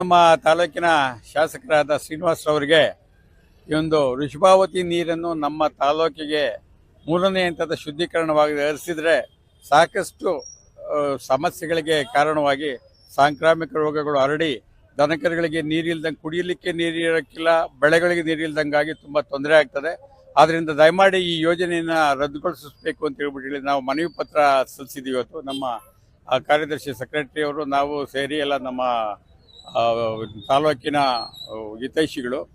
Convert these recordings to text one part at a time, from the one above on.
ನಮ್ಮ ತಾಲೂಕಿನ ಶಾಸಕರಾದ ಶ್ರೀನಿವಾಸ್ ಅವರಿಗೆ ಈ ಒಂದು ಋಷಭಾವತಿ ನೀರನ್ನು ನಮ್ಮ ತಾಲೂಕಿಗೆ ಮೂರನೇ ಹಂತದ ಶುದ್ಧೀಕರಣವಾಗಿ ಹರಿಸಿದ್ರೆ ಸಾಕಷ್ಟು ಸಮಸ್ಯೆಗಳಿಗೆ ಕಾರಣವಾಗಿ ಸಾಂಕ್ರಾಮಿಕ ರೋಗಗಳು ಹರಡಿ ದನಕರುಗಳಿಗೆ ನೀರಿಲ್ದಂಗೆ ಕುಡಿಯಲಿಕ್ಕೆ ನೀರಿರೋಕ್ಕಿಲ್ಲ ಬೆಳೆಗಳಿಗೆ ನೀರಿಲ್ದಂಗಾಗಿ ತುಂಬ ತೊಂದರೆ ಆಗ್ತದೆ. ಆದ್ದರಿಂದ ದಯಮಾಡಿ ಈ ಯೋಜನೆಯನ್ನು ರದ್ದುಗೊಳಿಸಬೇಕು ಅಂತ ಹೇಳ್ಬಿಟ್ಟು ಹೇಳಿ ನಾವು ಮನವಿ ಪತ್ರ ಸಲ್ಲಿಸಿದ್ದೀವಿ ಇವತ್ತು. ನಮ್ಮ ಕಾರ್ಯದರ್ಶಿ ಸೆಕ್ರೆಟರಿ ಅವರು, ನಾವು ಸೇರಿ ಎಲ್ಲ ನಮ್ಮ ತಾಲೂಕಿನ ಹಿತೈಷಿಗಳು.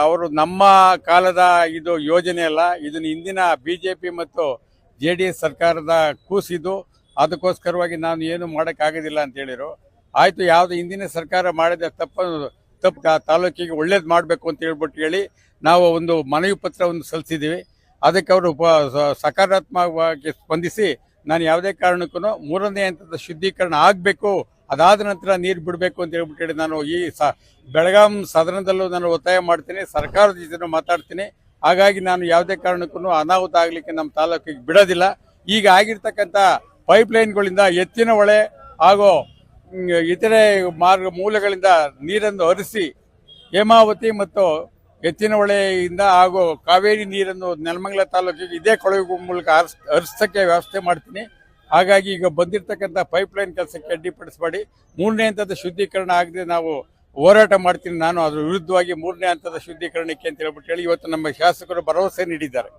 ಅವರು ನಮ್ಮ ಕಾಲದ ಇದು ಯೋಜನೆ ಅಲ್ಲ, ಇದನ್ನು ಇಂದಿನ ಬಿ ಜೆ ಪಿ ಮತ್ತು ಜೆ ಡಿ ಎಸ್ ಸರ್ಕಾರದ ಕೂಸಿದ್ದು. ಅದಕ್ಕೋಸ್ಕರವಾಗಿ ನಾನು ಏನು ಮಾಡೋಕ್ಕಾಗೋದಿಲ್ಲ ಅಂತ ಹೇಳಿರು. ಆಯಿತು, ಯಾವುದು ಹಿಂದಿನ ಸರ್ಕಾರ ಮಾಡಿದ ತಪ್ಪು ತಾ- ತಾಲೂಕಿಗೆ ಒಳ್ಳೇದು ಮಾಡಬೇಕು ಅಂತ ಹೇಳ್ಬಿಟ್ಟು ಹೇಳಿ ನಾವು ಒಂದು ಮನವಿ ಪತ್ರವನ್ನು ಸಲ್ಲಿಸಿದ್ದೀವಿ. ಅದಕ್ಕೆ ಅವರು ಸಕಾರಾತ್ಮಕವಾಗಿ ಸ್ಪಂದಿಸಿ ನಾನು ಯಾವುದೇ ಕಾರಣಕ್ಕೂ ಮೂರನೇ ಹಂತದ ಶುದ್ಧೀಕರಣ ಆಗಬೇಕು ಅದಾದ ನಂತರ ನೀರು ಬಿಡಬೇಕು ಅಂತ ಹೇಳ್ಬಿಟ್ಟು ಹೇಳಿ ನಾನು ಈ ಸ, ಬೆಳಗಾಂ ಸದನದಲ್ಲೂ ನಾನು ಒತ್ತಾಯ ಮಾಡ್ತೀನಿ. ಸರ್ಕಾರದ ಜೊತೆ ಮಾತಾಡ್ತೀನಿ. ಹಾಗಾಗಿ ನಾನು ಯಾವುದೇ ಕಾರಣಕ್ಕೂ ಅನಾಹುತ ಆಗಲಿಕ್ಕೆ ನಮ್ಮ ತಾಲೂಕಿಗೆ ಬಿಡೋದಿಲ್ಲ. ಈಗ ಆಗಿರ್ತಕ್ಕಂಥ ಪೈಪ್ಲೈನ್ಗಳಿಂದ ಎತ್ತಿನ ಹೊಳೆ ಹಾಗೂ ಇತರೆ ಮಾರ್ಗ, ಮೂಲಗಳಿಂದ ನೀರನ್ನು ಹರಿಸಿ ಹೇಮಾವತಿ ಮತ್ತು ಎತ್ತಿನ ಹೊಳೆಯಿಂದ ಹಾಗೂ ಕಾವೇರಿ ನೀರನ್ನು ನೆಲಮಂಗಲ ತಾಲೂಕಿಗೆ ಇದೇ ಕೊಳವೆ ಮೂಲಕ ಹರಿಸ್, ಹರಿಸೋಕ್ಕೆ ವ್ಯವಸ್ಥೆ ಮಾಡ್ತೀನಿ. ಹಾಗಾಗಿ ಈಗ ಬಂದಿರತಕ್ಕಂಥ ಪೈಪ್ಲೈನ್ ಕೆಲಸಕ್ಕೆ ಅಡ್ಡಿಪಡಿಸಬೇಡಿ ಮೂರನೇ ಹಂತದ ಶುದ್ಧೀಕರಣ ಆಗದೆ ನಾವು ಹೋರಾಟ ಮಾಡ್ತೀನಿ. ನಾನು ಅದರ ವಿರುದ್ಧವಾಗಿ ಮೂರನೇ ಹಂತದ ಶುದ್ಧೀಕರಣಕ್ಕೆ ಅಂತ ಹೇಳ್ಬಿಟ್ಟು ಹೇಳಿ ಇವತ್ತು ನಮ್ಮ ಶಾಸಕರು ಭರವಸೆ ನೀಡಿದ್ದಾರೆ.